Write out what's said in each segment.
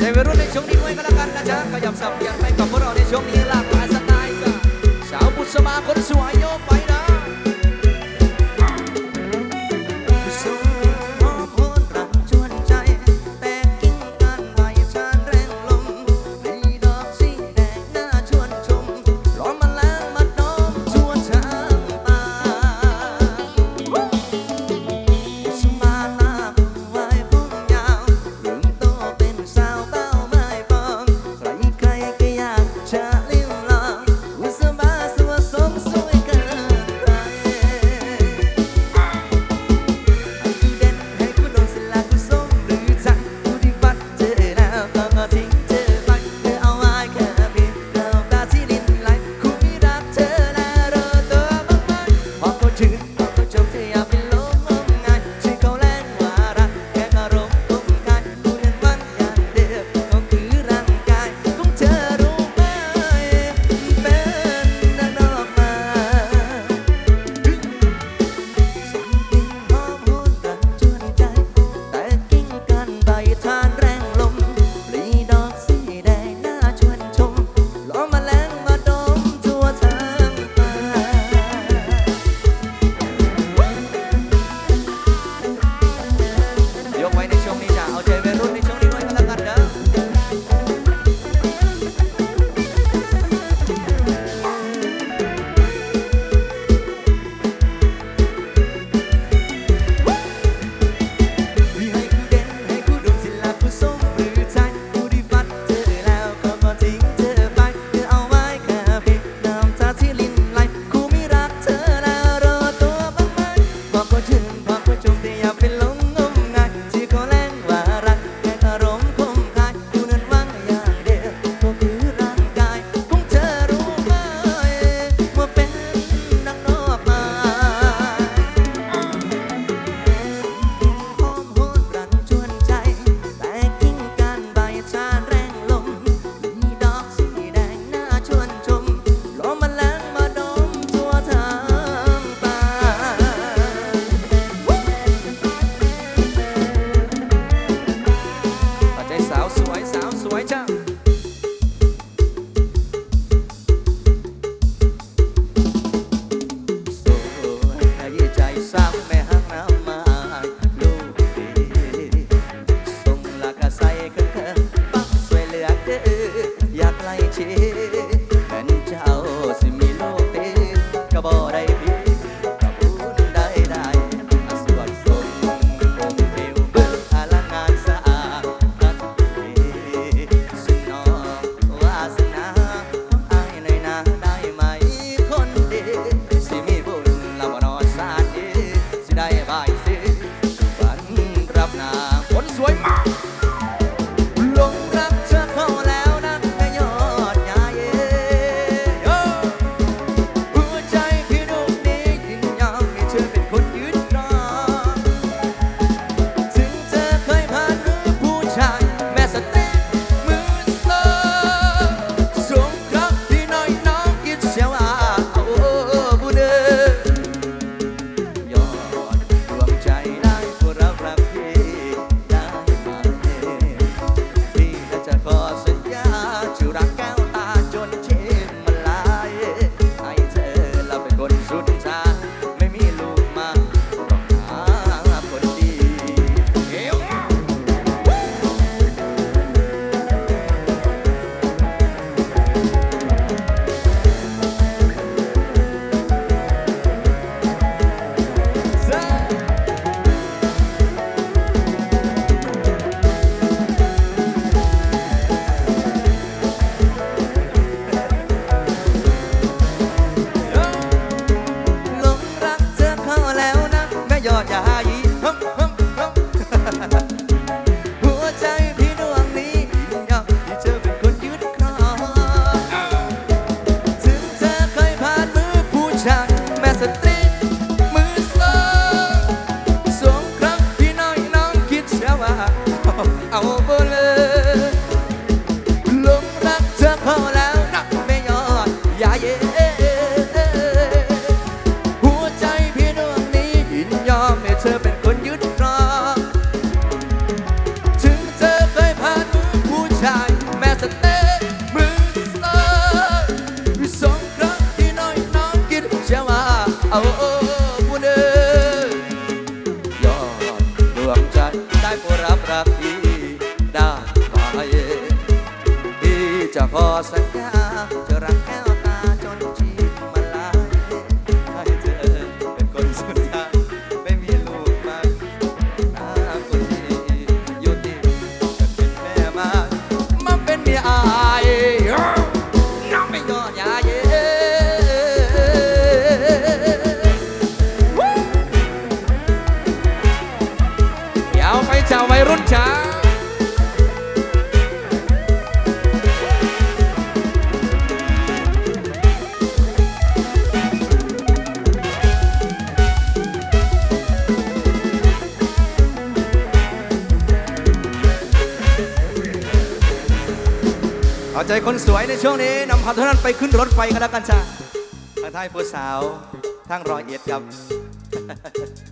ใจวัยรุ่นในช่วงนี้ด้วยก็แล้วกันนะจ๊ะขยับสับเปลี่ยนไปกับพวกเราในช่วงนี้ Essa จะพอสัญญาจะรักแค่ เอาใจคนสวยในช่วงนี้นำพาท่านไปขึ้นรถไฟกันแล้วกันจ้าทางท้ายผู้สาวทางรอยเอียดครับ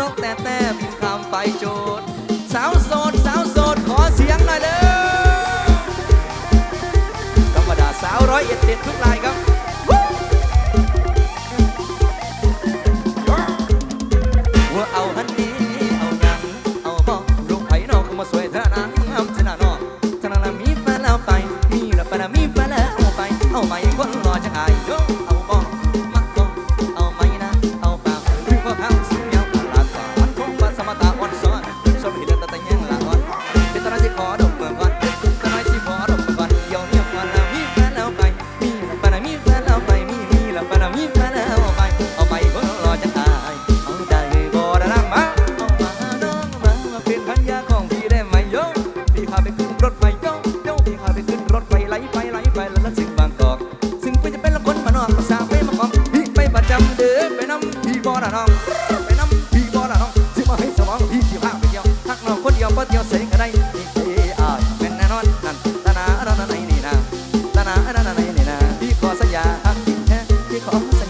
นกแต่แต่บินข้ามไปโจทย์สาวโสดสาวโสดขอเสียงหน่อยเด้อธรรมดาสาวร้อยเอ็ดเด็ดทุกลายครับ for almost like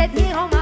cette vie romantique.